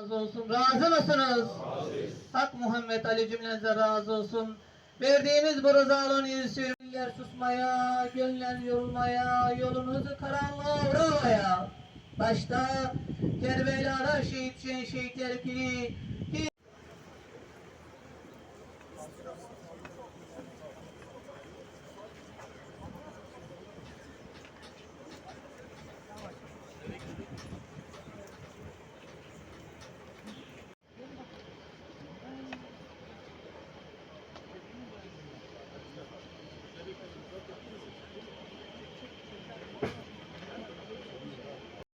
razı olsun. Razı mısınız? Hak Muhammed Ali cümlenize razı olsun. Verdiğimiz bu rızalığın yüzü yer susmaya, gönüller yorulmaya, yolunuzu karanlığa uğramaya. Başta Kerbela'da şehit şehit şehitler piri,